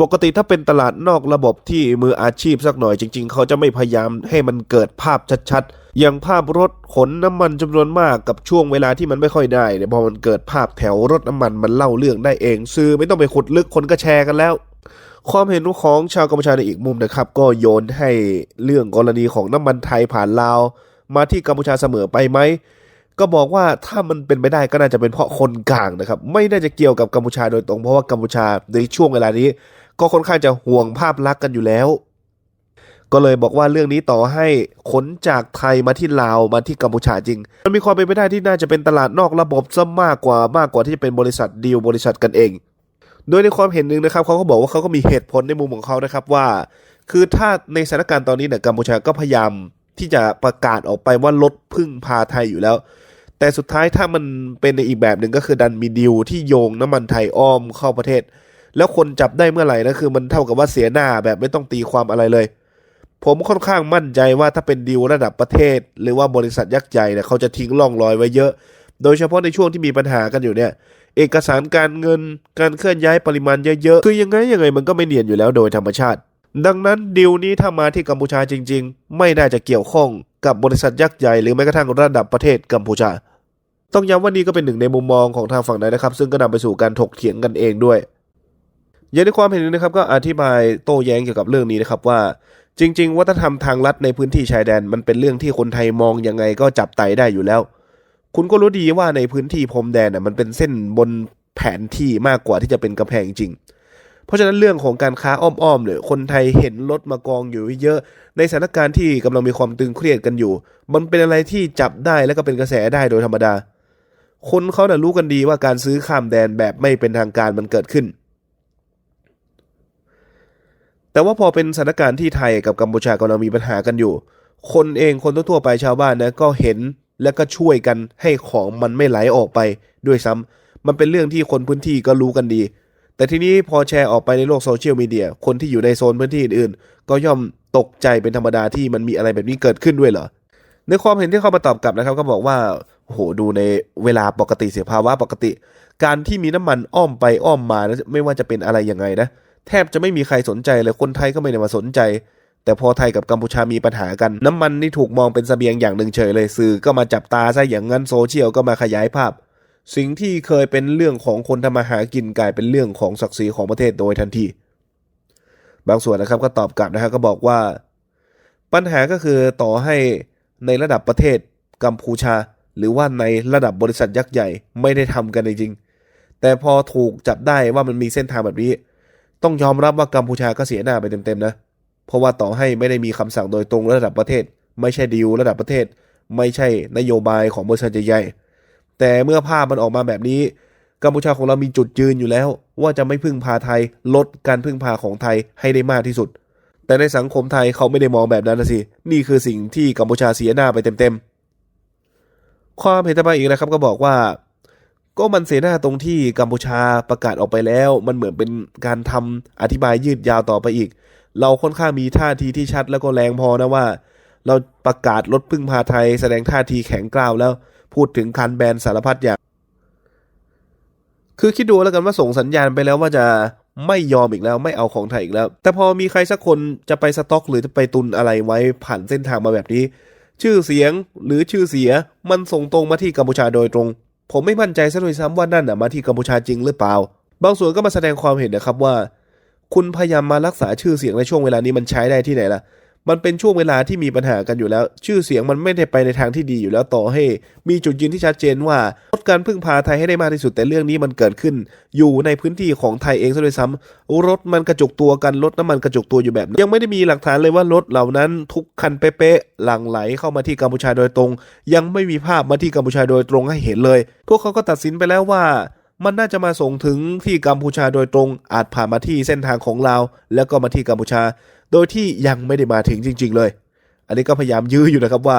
ปกติถ้าเป็นตลาดนอกระบบที่มืออาชีพสักหน่อยจริง ๆ เขาจะไม่พยายามให้มันเกิดภาพชัดๆ อย่างภาพรถขนน้ำมันจำนวนมากกับช่วงเวลาที่มันไม่ค่อยได้เนี่ยพอมันเกิดภาพแถวรถน้ำมันมันเล่าเรื่องได้เอง ซื้อไม่ต้องไปขุดลึกคนก็แชร์กันแล้ว ความเห็นของชาวกัมพูชาในอีกมุมนะครับ ก็โยนให้เรื่องกรณีของน้ำมันไทยผ่านลาว มาที่กัมพูชาเสมอไปไหมก็บอกว่าถ้ามันเป็นไปได้ก็น่าจะเป็นเพราะคนกลางนะครับ ไม่น่าจะเกี่ยวกับกัมพูชาโดยตรงเพราะว่ากัมพูชาในช่วงเวลานี้ ก็ค่อนข้างจะห่วงภาพลักษณ์กันอยู่แล้ว ก็เลยบอกว่าเรื่องนี้ต่อให้ขนจากไทยมาที่ลาวมาที่กัมพูชาจริง มันมีความเป็นไปได้ที่น่าจะเป็นตลาดนอกระบบซะมากกว่ามากกว่าที่จะเป็นบริษัทดีลบริษัทกันเอง โดยในความเห็นหนึ่งนะครับเขาก็บอกว่าเขาก็มีเหตุผลในมุมของเขานะครับว่า คือถ้าในสถานการณ์ตอนนี้เนี่ยกัมพูชาก็พยายามที่จะประกาศออกไปว่าลดพึ่งพาไทยอยู่แล้ว แต่สุดท้ายถ้ามันเป็นในอีกแบบหนึ่งก็คือดันมีดีลที่โยงน้ำมันไทยอ้อมเข้าประเทศ แล้วคนจับได้เมื่อไหร่นะคือมันเท่ากับว่าเสียหน้าแบบไม่ต้องตีความอะไรเลย ผมค่อนข้างมั่นใจว่าถ้าเป็นดีลระดับประเทศ หรือว่าบริษัทยักษ์ใหญ่เนี่ยเขาจะทิ้งร่องรอยไว้เยอะ โดยเฉพาะในช่วงที่มีปัญหากันอยู่เนี่ย เอกสารการเงิน การเคลื่อนย้ายปริมาณเยอะๆคือยังไงยังไงมันก็ไม่เนียนอยู่แล้วโดยธรรมชาติ ดังนั้นดีลนี้ถ้ามาที่กัมพูชาจริง ๆ ไม่น่าจะเกี่ยวข้องกับบริษัทยักษ์ใหญ่หรือแม้กระทั่งระดับประเทศกัมพูชา ต้องย้ำว่านี่ก็เป็นหนึ่งในมุมมองของทางฝั่งนั้นนะครับ ซึ่งก็นำไปสู่การถกเถียงกันเองด้วย อย่างในความเห็นนี้นะครับก็อธิบายโต้แย้งเกี่ยวกับเรื่องนี้นะครับว่า จริง ๆ วัฒนธรรมทางลัดในพื้นที่ชายแดน มันเป็นเรื่องที่คนไทยมองยังไงก็จับไตได้อยู่แล้ว คุณก็รู้ดีว่าในพื้นที่พรมแดนน่ะมันเป็นเส้นบนแผนที่มากกว่าที่จะเป็นกำแพงจริง เพราะฉะนั้นเรื่องของการค้าอ้อมๆเนี่ยคนไทยเห็นรถมากองอยู่เยอะ ในสถานการณ์ที่กำลังมีความตึงเครียดกันอยู่ มันเป็นอะไรที่จับได้แล้วก็เป็นกระแสได้โดยธรรมดา คนเขาน่ะรู้กันดีว่าการซื้อข้ามแดนแบบไม่เป็นทางการมันเกิดขึ้น แต่ว่าพอเป็นสถานการณ์ที่ไทยกับกัมพูชากำลังมีปัญหากันอยู่ คนเองคนทั่วไปชาวบ้านนะก็เห็นและก็ช่วยกันให้ของมันไม่ไหลออกไปด้วยซ้ำมันเป็นเรื่องที่คนพื้นที่ก็รู้กันดี แต่ทีนี้พอแชร์ออกไปในโลกโซเชียลมีเดียคนที่อยู่ในโซนพื้นที่อื่นๆ ก็ย่อมตกใจเป็นธรรมดาที่มันมีอะไรแบบนี้เกิดขึ้นด้วยเหรอในความเห็นที่เขามาตอบกลับนะครับ ก็บอกว่าโหดูในเวลาปกติเสียภาวะปกติ การที่มีน้ำมันอ้อมไปอ้อมมานะไม่ว่าจะเป็นอะไรยังไงนะ แทบจะไม่มีใครสนใจเลยคนไทยก็ไม่ได้มาสนใจ แต่พอไทยกับกัมพูชามีปัญหากัน น้ำมันนี่ถูกมองเป็นเสบียงอย่างหนึ่งเฉยเลยสื่อก็มาจับตาซะอย่างนั้นโซเชียลก็มาขยายภาพ สิ่งที่เคยเป็นเรื่องของคนทำมาหากินกลายเป็นเรื่องของศักดิ์ศรีของประเทศโดยทันที บางส่วนนะครับก็ตอบกลับนะฮะก็บอกว่า ปัญหาก็คือต่อให้ในระดับประเทศกัมพูชา หรือว่าในระดับบริษัทยักษ์ใหญ่ไม่ได้ทำกันจริง แต่พอถูกจับได้ว่ามันมีเส้นทางแบบนี้ ต้องยอมรับว่ากัมพูชาก็เสียหน้าไปเต็มๆนะ เพราะว่าต่อให้ไม่ได้มีคำสั่งโดยตรงระดับประเทศ ไม่ใช่ดีลระดับประเทศ ไม่ใช่นโยบายของบริษัทใหญ่ๆแต่เมื่อภาพมันออกมาแบบนี้ กัมพูชาของเรามีจุดยืนอยู่แล้ว ว่าจะไม่พึ่งพาไทยลดการพึ่งพาของไทยให้ได้มากที่สุด แต่ในสังคมไทยเขาไม่ได้มองแบบนั้นนะสินี่คือสิ่งที่กัมพูชาเสียหน้าไปเต็มๆความเห็นต่อมาอีกนะครับก็บอกว่า ก็มันเสียหน้าตรงที่กัมพูชาประกาศออกไปแล้ว มันเหมือนเป็นการทำอธิบายยืดยาวต่อไปอีก เราค่อนข้างมีท่าทีที่ชัดแล้วก็แรงพอนะว่า เราประกาศลดพึ่งพาไทยแสดงท่าทีแข็งกร้าวแล้วพูดถึงการแบนสารพัดอย่าง คือคิดดูแล้วกันว่าส่งสัญญาณไปแล้วว่าจะไม่ยอมอีกแล้วไม่เอาของไทยอีกแล้ว แต่พอมีใครสักคนจะไปสต็อก หรือจะไปตุนอะไรไว้ผ่านเส้นทางมาแบบนี้ ชื่อเสียงหรือชื่อเสียมันส่งตรงมาที่กัมพูชาโดยตรง ผมไม่มั่นใจซะด้วยซ้ำว่านั่นน่ะมาที่กัมพูชาจริงหรือเปล่า บางส่วนก็มาแสดงความเห็นนะครับว่า คุณพยายามมารักษาชื่อเสียงในช่วงเวลานี้มันใช้ได้ที่ไหนล่ะ มันเป็นช่วงเวลาที่มีปัญหากันอยู่แล้ว ชื่อเสียงมันไม่ได้ไปในทางที่ดีอยู่แล้วต่อให้ มีจุดยืนที่ชัดเจนว่าลดการพึ่งพาไทยให้ได้มากที่สุดแต่เรื่องนี้มันเกิดขึ้น อยู่ในพื้นที่ของไทยเองซะด้วยซ้ำรถมันกระจุกตัวกันรถน้ำมันกระจุกตัวอยู่แบบนั้ยังไม่ได้มีหลักฐานเลยว่ารถเหล่านั้นทุกคันเป๊ะๆหลั่งไหลเข้ามาที่กัมพูชาโดยตรง ยังไม่มีภาพมาที่กัมพูชาโดยตรงให้เห็นเลย พวกเขาก็ตัดสินไปแล้วว่ามันน่าจะมาส่งถึงที่กัมพูชาโดยตรง อาจผ่านมาที่เส้นทางของลาว แล้วก็มาที่กัมพูชา โดยที่ยังไม่ได้มาถึงจริง ๆ เลย อันนี้ก็พยายามยื้ออยู่นะครับว่า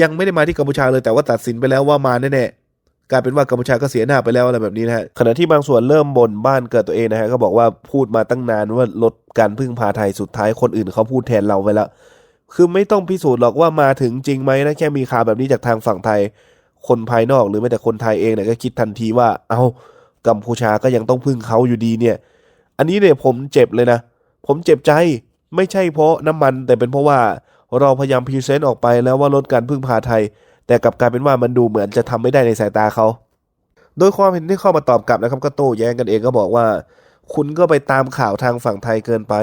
ยังไม่ได้มาที่กัมพูชาเลยแต่ว่าตัดสินไปแล้วว่ามาแน่ๆกลายเป็นว่ากัมพูชาก็เสียหน้าไปแล้วอะไรแบบนี้นะฮะขณะที่บางส่วนเริ่มบ่นบ้านเกิดตัวเองนะฮะก็บอกว่าพูดมาตั้งนานว่าลดการพึ่งพาไทยสุดท้ายคนอื่นเขาพูดแทนเราไปแล้วคือไม่ต้องพิสูจน์หรอกว่ามาถึงจริงไหมนะแค่มีข่าวแบบนี้จากทางฝั่งไทย คนภายนอกหรือแม้แต่คนไทยเองเนี่ยก็คิดทันทีว่า เอากัมพูชาก็ยังต้องพึ่งเขาอยู่ดีเนี่ย อันนี้เนี่ยผมเจ็บเลยนะ ผมเจ็บใจ ไม่ใช่เพราะน้ำมันแต่เป็นเพราะว่าเราพยายามพรีเซนต์ออกไปแล้วว่าลดการพึ่งพาไทย แต่กลับกลายเป็นว่ามันดูเหมือนจะทำไม่ได้ในสายตาเขา โดยความเห็นที่เข้ามาตอบกลับนะครับก็โต้แย้งกันเองก็บอกว่า คุณก็ไปตามข่าวทางฝั่งไทยเกินไป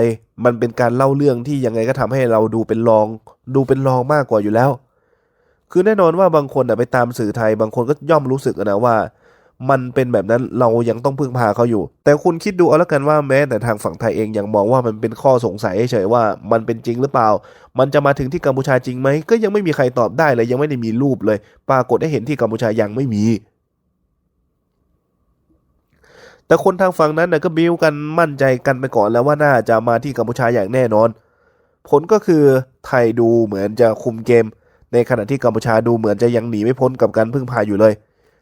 มันเป็นการเล่าเรื่องที่ยังไงก็ทำให้เราดูเป็นรอง ดูเป็นรองมากกว่าอยู่แล้ว คือแน่นอนว่าบางคนนะไปตามสื่อไทย บางคนก็ย่อมรู้สึกนะว่า มันเป็นแบบนั้นเรายังต้องพึ่งพาเขาอยู่ แต่คุณคิดดูเอาแล้วกันว่าแม้แต่ทางฝั่งไทยเองยังมองว่ามันเป็นข้อสงสัยเฉยว่ามันเป็นจริงหรือเปล่า มันจะมาถึงที่กัมพูชาจริงไหมก็ยังไม่มีใครตอบได้เลยยังไม่ได้มีรูปเลย ปรากฏให้เห็นที่กัมพูชายังไม่มีแต่คนทางฝั่งนั้นนะก็บิ้วกันมั่นใจกันไปก่อนแล้วว่าน่าจะมาที่กัมพูชาอย่างแน่นอน ผลก็คือไทยดูเหมือนจะคุมเกม ในขณะที่กัมพูชาดูเหมือนจะยังหนีไม่พ้นกับการพึ่งพาอยู่เลย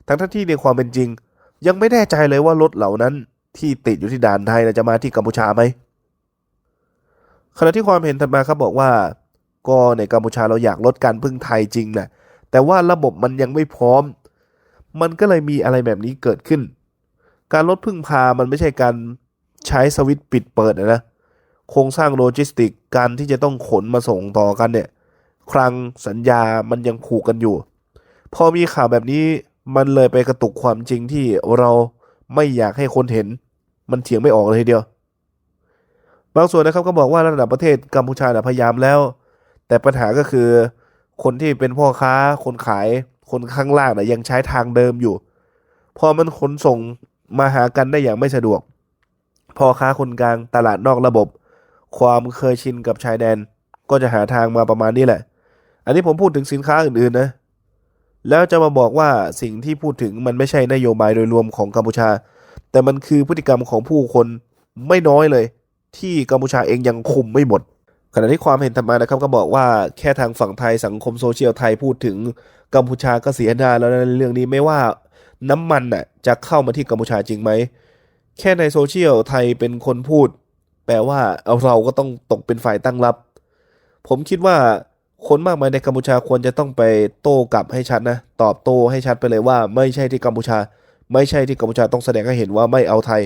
ทั้งที่ในความเป็นจริง ยังไม่แน่ใจเลยว่ารถเหล่านั้น ที่ติดอยู่ที่ด่านไทยนะจะมาที่กัมพูชาไหมขณะที่ความเห็นถัดมาครับบอกว่า ก็ในกัมพูชาเราอยากลดการพึ่งไทยจริงนะแต่ว่าระบบมันยังไม่พร้อม มันก็เลยมีอะไรแบบนี้เกิดขึ้น การลดพึ่งพามันไม่ใช่การใช้สวิตช์ปิดเปิดนะโครงสร้างโลจิสติกการที่จะต้องขนมาส่งต่อกันเนี่ยครั้งสัญญามันยังผูกกันอยู่ พอมีข่าวแบบนี้ มันเลยไปกระตุกความจริงที่เราไม่อยากให้คนเห็น มันเถียงไม่ออกเลยทีเดียว บางส่วนนะครับก็บอกว่าระดับประเทศกัมพูชาพยายามแล้ว แต่ปัญหาก็คือคนที่เป็นพ่อค้า คนขายคนข้างล่างน่ะยังใช้ทางเดิมอยู่ พอมันขนส่งมาหากันได้อย่างไม่สะดวก พ่อค้าคนกลางตลาดนอกระบบ ความเคยชินกับชายแดน ก็จะหาทางมาประมาณนี้แหละ อันนี้ผมพูดถึงสินค้าอื่นๆนะ แล้วจะมาบอกว่าสิ่งที่พูดถึงมันไม่ใช่นโยบายโดยรวมของกัมพูชา แต่มันคือพฤติกรรมของผู้คนไม่น้อยเลย ที่กัมพูชาเองยังคุมไม่หมดขณะที่ความเห็นธรรมานะครับก็บอกว่าแค่ทางฝั่งไทยสังคมโซเชียลไทยพูดถึงกัมพูชาก็เสียหน้าแล้วในเรื่องนี้ไม่ว่าน้ำมันน่ะจะเข้ามาที่กัมพูชาจริงไหม แค่ในโซเชียลไทยเป็นคนพูด แปลว่าเาเราก็ต้องตกเป็นฝ่ายตั้งรับ ผมคิดว่า คนมากมายในกัมพูชาควรจะต้องไปโต้กลับให้ชัดนะ ตอบโต้ให้ชัดไปเลยว่า ไม่ใช่ที่กัมพูชา ไม่ใช่ที่กัมพูชาต้องแสดงให้เห็นว่าไม่เอาไทย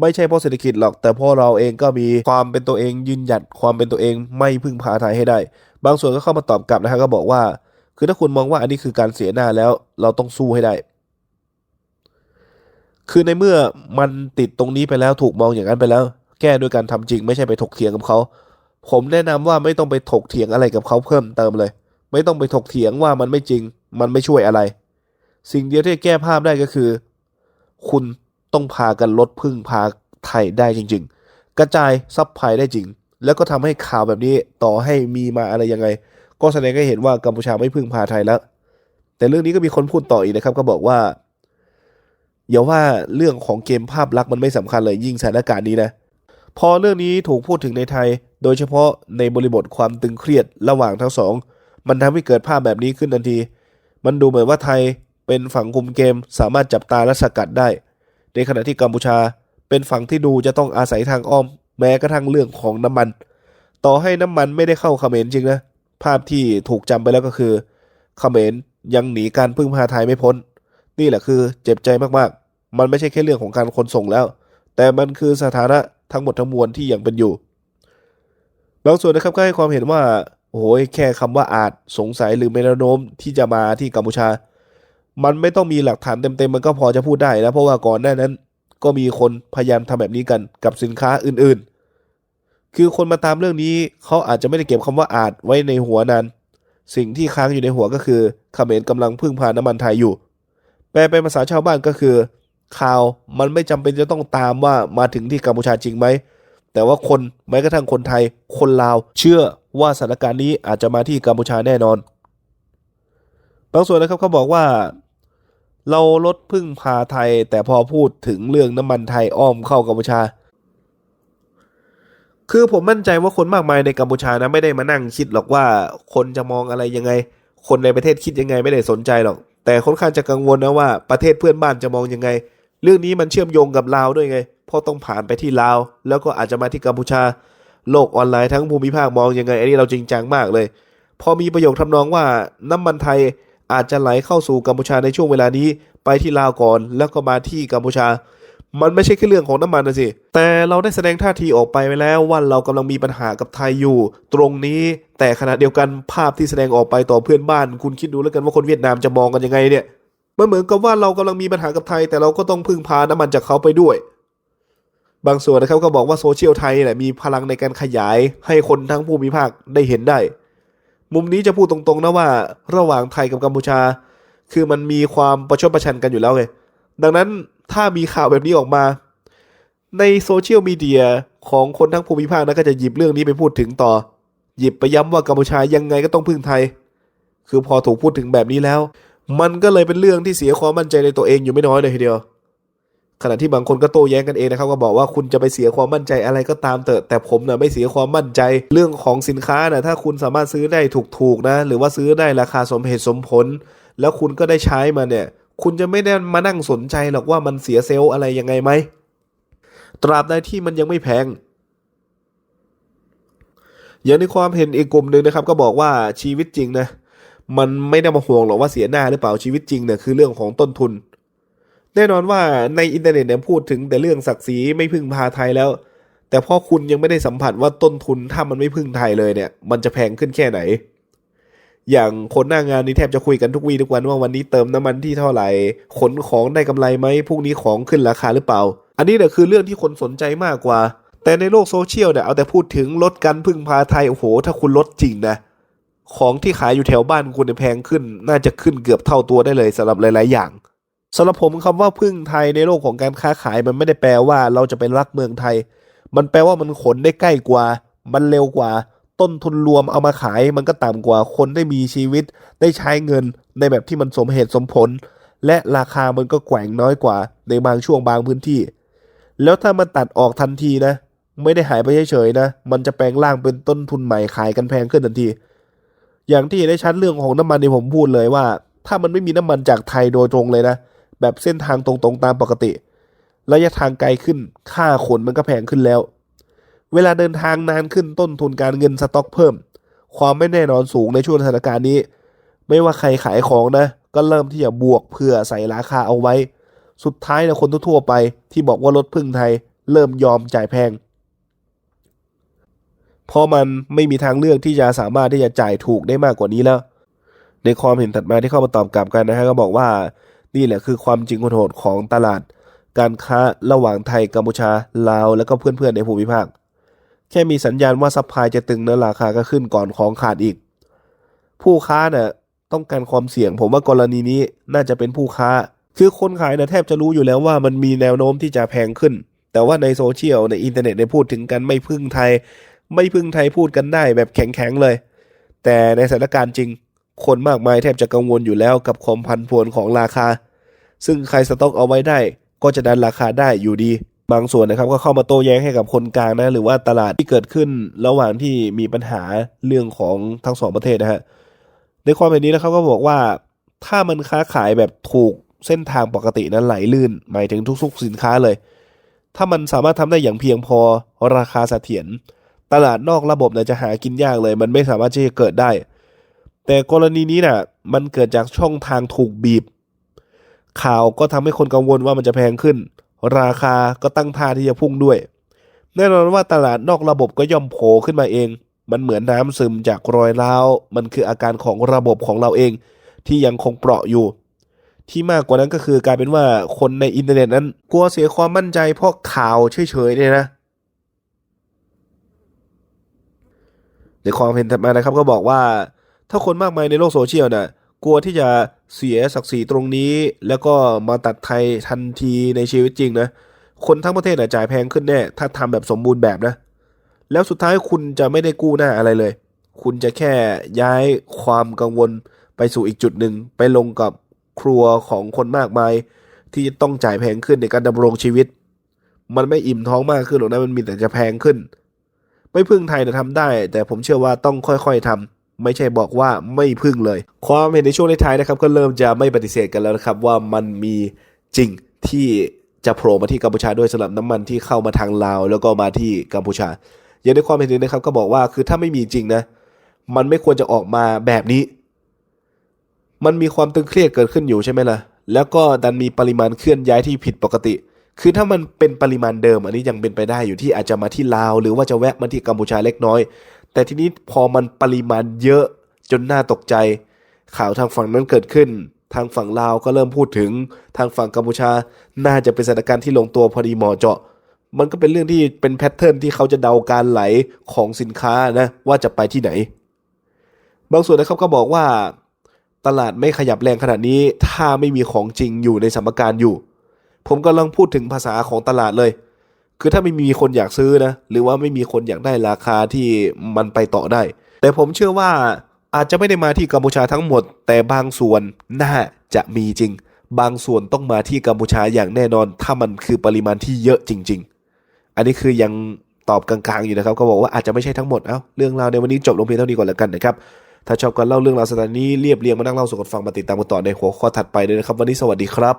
ไม่ใช่เพราะเศรษฐกิจหรอก แต่เพราะเราเองก็มีความเป็นตัวเองยืนหยัดความเป็นตัวเองไม่พึ่งพาไทยให้ได้ บางส่วนก็เข้ามาตอบกลับนะฮะก็บอกว่า คือถ้าคุณมองว่าอันนี้คือการเสียหน้าแล้วเราต้องสู้ให้ได้ คือในเมื่อมันติดตรงนี้ไปแล้วถูกมองอย่างนั้นไปแล้ว แก้ด้วยการทำจริง ไม่ใช่ไปถกเถียงกับเขา ผมแนะนำว่าไม่ต้องไปถกเถียงอะไรกับเขาเพิ่มเติมเลย ไม่ต้องไปถกเถียงว่ามันไม่จริง มันไม่ช่วยอะไร สิ่งเดียวที่แก้ภาพได้ก็คือ คุณต้องพากันลดพึ่งพาไทยได้จริง ๆ กระจายซับพลายได้จริง แล้วก็ทำให้ข่าวแบบนี้ต่อให้มีมาอะไรยังไง ก็แสดงให้เห็นว่ากัมพูชาไม่พึ่งพาไทยแล้ว แต่เรื่องนี้ก็มีคนพูดต่ออีกนะครับ ก็บอกว่าอย่าว่าเรื่องของเกมภาพลักษณ์มันไม่สำคัญเลยยิ่งสถานการณ์นี้นะพอเรื่องนี้ถูกพูดถึงในไทย โดยเฉพาะในบริบทความตึงเครียดระหว่างทั้งสอง มันทำให้เกิดภาพแบบนี้ขึ้นทันที มันดูเหมือนว่าไทยเป็นฝั่งคุมเกมสามารถจับตาและสกัดได้ ในขณะที่กัมพูชาเป็นฝั่งที่ดูจะต้องอาศัยทางอ้อม แม้กระทั่งเรื่องของน้ำมัน ต่อให้น้ำมันไม่ได้เข้าเขมรจริงนะ ภาพที่ถูกจำไปแล้วก็คือเขมรยังหนีการพึ่งพาไทยไม่พ้น นี่แหละคือเจ็บใจมากๆ มันไม่ใช่แค่เรื่องของการขนส่งแล้ว แต่มันคือสถานะทั้งหมดทั้งมวลที่ยังเป็นอยู่ บางส่วนนะครับก็ให้ความเห็นว่าโอ้ยแค่คำว่าอาจสงสัยหรือเมลโนมที่จะมาที่กัมพูชา มันไม่ต้องมีหลักฐานเต็มๆ มันก็พอจะพูดได้นะ เพราะว่าก่อนหน้านั้น ก็มีคนพยายามทำแบบนี้กันกับสินค้าอื่นๆ คือคนมาตามเรื่องนี้เขาอาจจะไม่ได้เก็บคำว่าอาจไว้ในหัวนานสิ่งที่ค้างอยู่ในหัวก็คือเขมรกำลังพึ่งพาน้ำมันไทยอยู่ แปลเป็นภาษาชาวบ้านก็คือ ข่าวมันไม่จำเป็นจะต้องตามว่ามาถึงที่กัมพูชาจริงไหม แต่ว่าคนแม้กระทั่งคนไทย คนลาวเชื่อว่าสถานการณ์นี้อาจจะมาที่กัมพูชาแน่นอน บางส่วนนะครับเขาบอกว่าเราลดพึ่งพาไทย แต่พอพูดถึงเรื่องน้ำมันไทยอ้อมเข้ากัมพูชา คือผมมั่นใจว่าคนมากมายในกัมพูชานะไม่ได้มานั่งคิดหรอกว่าคนจะมองอะไรยังไง คนในประเทศคิดยังไงไม่ได้สนใจหรอก แต่ค่อนข้างจะกังวลนะว่าประเทศเพื่อนบ้านจะมองยังไง เรื่องนี้มันเชื่อมโยงกับลาวด้วยไง เพราะต้องผ่านไปที่ลาว แล้วก็อาจจะมาที่กัมพูชา โลกออนไลน์ทั้งภูมิภาคมองยังไงอันนี้เราจริงจังมากเลย พอมีประโยคทำนองว่าน้ำมันไทยอาจจะไหลเข้าสู่กัมพูชาในช่วงเวลานี้ ไปที่ลาวก่อนแล้วก็มาที่กัมพูชา มันไม่ใช่แค่เรื่องของน้ำมันนะสิ แต่เราได้แสดงท่าทีออกไปไว้แล้วว่าเรากำลังมีปัญหากับไทยอยู่ ตรงนี้ แต่ขณะเดียวกันภาพที่แสดงออกไปต่อเพื่อนบ้าน คุณคิดดูแล้วกันว่าคนเวียดนามจะมองกันยังไงเนี่ยมันเหมือนกับว่าเรากำลังมีปัญหากับไทย แต่เราก็ต้องพึ่งพาน้ำมันจากเขาไปด้วย บางส่วนนะครับก็บอกว่าโซเชียลไทยเนี่ยมีพลังในการขยายให้คนทั้งภูมิภาคได้เห็นได้ มุมนี้จะพูดตรงๆนะว่าระหว่างไทยกับกัมพูชา คือมันมีความประชดประชันกันอยู่แล้วไงดังนั้นถ้ามีข่าวแบบนี้ออกมา ในโซเชียลมีเดียของคนทั้งภูมิภาคนะก็จะหยิบเรื่องนี้ไปพูดถึงต่อ หยิบไปย้ำว่ากัมพูชายังไงก็ต้องพึ่งไทย คือพอถูกพูดถึงแบบนี้แล้ว มันก็เลยเป็นเรื่องที่เสียความมั่นใจในตัวเองอยู่ไม่น้อยเลยทีเดียว ขณะที่บางคนก็โต้แย้งกันเองนะครับก็บอกว่าคุณจะไปเสียความมั่นใจอะไรก็ตามเถอะแต่ผมนะ่ะไม่เสียความมั่นใจเรื่องของสินค้านะถ้าคุณสามารถซื้อได้ถูกๆนะหรือว่าซื้อได้ราคาสมเหตุสมผล แล้วคุณก็ได้ใช้มันเนี่ยคุณจะไม่ได้มานั่งสนใจหรอกว่ามันเสียเซลล์อะไรยังไงไหมตราบใดที่มันยังไม่แพงอย่างในความเห็นอีกกลุ่มหนึ่งนะครับ ก็บอกว่าชีวิตจริงนะมันไม่ได้มาห่วงหรอกว่าเสียหน้าหรือเปล่าชีวิตจริงเนี่ยคือเรื่องของต้นทุน แน่นอนว่าในอินเทอร์เน็ตเนี่ยพูดถึงแต่เรื่องศักดิ์ศรีไม่พึ่งพาไทยแล้ว แต่พอคุณยังไม่ได้สัมผัสว่าต้นทุนถ้ามันไม่พึ่งไทยเลยเนี่ย มันจะแพงขึ้นแค่ไหน อย่างคนหน้างานนี่แทบจะคุยกันทุกวีทุกวันว่าวันนี้เติมน้ำมันที่เท่าไหร่ขนของได้กำไรไหมพรุ่งนี้ของขึ้นราคาหรือเปล่า อันนี้เนี่ยคือเรื่องที่คนสนใจมากกว่า แต่ในโลกโซเชียลเนี่ยเอาแต่พูดถึงลดการพึ่งพาไทยโอ้โห ถ้าคุณลดจริงนะของที่ขายอยู่แถวบ้านคุณเนี่ยแพงขึ้น น่าจะขึ้นเกือบเท่าตัวได้เลยสำหรับหลาย ๆ อย่าง สำหรับผมคำว่าพึ่งไทยในโลกของการค้าขายมันไม่ได้แปลว่าเราจะเป็นรักเมืองไทย มันแปลว่ามันขนได้ใกล้กว่า มันเร็วกว่า ต้นทุนรวมเอามาขาย มันก็ต่ำกว่าคนได้มีชีวิต ได้ใช้เงินในแบบที่มันสมเหตุสมผล และราคามันก็แกว่งน้อยกว่า ในบางช่วงบางพื้นที่ แล้วถ้ามันตัดออกทันทีนะ ไม่ได้หายไปเฉยๆนะ มันจะแปลงร่างเป็นต้นทุนใหม่ขายกันแพงขึ้นทันที อย่างที่ได้ชัดเรื่องของน้ำมันที่ผมพูดเลยว่า ถ้ามันไม่มีน้ำมันจากไทยโดยตรงเลยนะ แบบเส้นทางตรงๆตามปกติ ระยะทางไกลขึ้น ค่าขนมันก็แพงขึ้นแล้ว เวลาเดินทางนานขึ้นต้นทุนการเงินสต็อกเพิ่ม ความไม่แน่นอนสูงในช่วงสถานการณ์นี้ ไม่ว่าใครขายของนะ ก็เริ่มที่จะบวกเพื่อใส่ราคาเอาไว้ สุดท้ายนะคนทั่วไปที่บอกว่ารถพึ่งไทย เริ่มยอมจ่ายแพงเพราะมันไม่มีทางเลือกที่จะสามารถที่จะจ่ายถูกได้มากกว่านี้แล้ว ในความเห็นถัดมาที่เข้ามาตอบกลับกันนะฮะก็บอกว่า นี่แหละคือความจริงโหดของตลาด การค้าระหว่างไทยกัมพูชาลาวแล้วก็เพื่อนๆในภูมิภาค แค่มีสัญญาณว่าซัพพลายจะตึงเนะราคาก็ขึ้นก่อนของขาดอีก ผู้ค้าเนี่ยต้องการความเสี่ยง ผมว่ากรณีนี้น่าจะเป็นผู้ค้า คือคนขายเนี่ยแทบจะรู้อยู่แล้วว่ามันมีแนวโน้มที่จะแพงขึ้น แต่ว่าในโซเชียลในอินเทอร์เน็ตได้พูดถึงกันไม่พึ่งไทย ไม่พึ่งไทยพูดกันได้แบบแข็งๆเลย แต่ในสถานการณ์จริง คนมากมายแทบจะกังวลอยู่แล้วกับความพันผวนของราคา ซึ่งใครสต็อกเอาไว้ได้ ก็จะดันราคาได้อยู่ดี บางส่วนนะครับก็เข้ามาโต้แย้งให้กับคนกลางนะหรือว่าตลาดที่เกิดขึ้นระหว่างที่มีปัญหาเรื่องของทั้งสองประเทศนะฮะในความเห็นนี้นะครับก็บอกว่าถ้ามันค้าขายแบบถูกเส้นทางปกตินั้นไหลลื่น หมายถึงทุกๆสินค้าเลย ถ้ามันสามารถทำได้อย่างเพียงพอราคาเสถียรตลาดนอกระบบเนี่ยจะหากินยากเลย มันไม่สามารถที่จะเกิดได้ แต่กรณีนี้น่ะมันเกิดจากช่องทางถูกบีบ ข่าวก็ทำให้คนกังวลว่ามันจะแพงขึ้น ราคาก็ตั้งท่าที่จะพุ่งด้วย แน่นอนว่าตลาดนอกระบบก็ย่อมโผล่ขึ้นมาเอง มันเหมือนน้ำซึมจากรอยร้าว มันคืออาการของระบบของเราเอง ที่ยังคงเปราะอยู่ ที่มากกว่านั้นก็คือกลายเป็นว่าคนในอินเทอร์เน็ตนั้น กลัวเสียความมั่นใจเพราะข่าวเฉยๆเนี่ยนะในความเห็นถัดมานะครับก็บอกว่า ถ้าคนมากมายในโลกโซเชียลน่ะกลัวที่จะเสียศักดิ์ศรีตรงนี้ แล้วก็มาตัดไทยทันทีในชีวิตจริงนะ คนทั้งประเทศน่ะจ่ายแพงขึ้นแน่ ถ้าทำแบบสมบูรณ์แบบนะ แล้วสุดท้ายคุณจะไม่ได้กู้หน้าอะไรเลย คุณจะแค่ย้ายความกังวลไปสู่อีกจุดหนึ่งไปลงกับครัวของคนมากมาย ที่ต้องจ่ายแพงขึ้นในการดำรงชีวิต มันไม่อิ่มท้องมากขึ้นหรอกนะมันมีแต่จะแพงขึ้น ไม่พึ่งไทยนะทำได้ แต่ผมเชื่อว่าต้องค่อยๆทำ ไม่ใช่บอกว่าไม่พึ่งเลย ความเห็นในช่วงท้ายๆนะครับก็เริ่มจะไม่ปฏิเสธกันแล้วนะครับว่ามันมีจริงที่จะโผล่มาที่กัมพูชาด้วยสำหรับน้ำมันที่เข้ามาทางลาว แล้วก็มาที่กัมพูชาอย่างในความเห็นนี้นะครับก็บอกว่าคือถ้าไม่มีจริงนะ มันไม่ควรจะออกมาแบบนี้ มันมีความตึงเครียดเกิดขึ้นอยู่ใช่ไหมล่ะ แล้วก็ดันมีปริมาณเคลื่อนย้ายที่ผิดปกติ คือถ้ามันเป็นปริมาณเดิม อันนี้ยังเป็นไปได้อยู่ที่อาจจะมาที่ลาว หรือว่าจะแวะมาที่กัมพูชาเล็กน้อย แต่ทีนี้พอมันปริมาณเยอะจนน่าตกใจ ข่าวทางฝั่งนั้นเกิดขึ้น ทางฝั่งลาวก็เริ่มพูดถึง ทางฝั่งกัมพูชา น่าจะเป็นสถานการณ์ที่ลงตัวพอดีเหมาะเจาะ มันก็เป็นเรื่องที่เป็นแพทเทิร์นที่เขาจะเดาการไหลของสินค้านะว่าจะไปที่ไหน บางส่วนนะครับก็บอกว่า ตลาดไม่ขยับแรงขนาดนี้ ถ้าไม่มีของจริงอยู่ในสมการอยู่ ผมกำลังพูดถึงภาษาของตลาดเลย คือถ้าไม่มีคนอยากซื้อนะ หรือว่าไม่มีคนอยากได้ราคาที่มันไปต่อได้ แต่ผมเชื่อว่าอาจจะไม่ได้มาที่กัมพูชาทั้งหมด แต่บางส่วนน่าจะมีจริง บางส่วนต้องมาที่กัมพูชาอย่างแน่นอน ถ้ามันคือปริมาณที่เยอะจริง ๆ อันนี้คือยังตอบกลางๆอยู่นะครับ ก็บอกว่าอาจจะไม่ใช่ทั้งหมด เอ้าเรื่องราวในวันนี้จบลงเพียงเท่านี้ก่อนแล้วกันนะครับ ถ้าชอบการเล่าเรื่องราวสถานีเรียบเรียงมานั่งเล่าสู่กันฟังมาติดตามกันต่อในหัวข้อถัดไปเลยนะครับ วันนี้สวัสดีครับ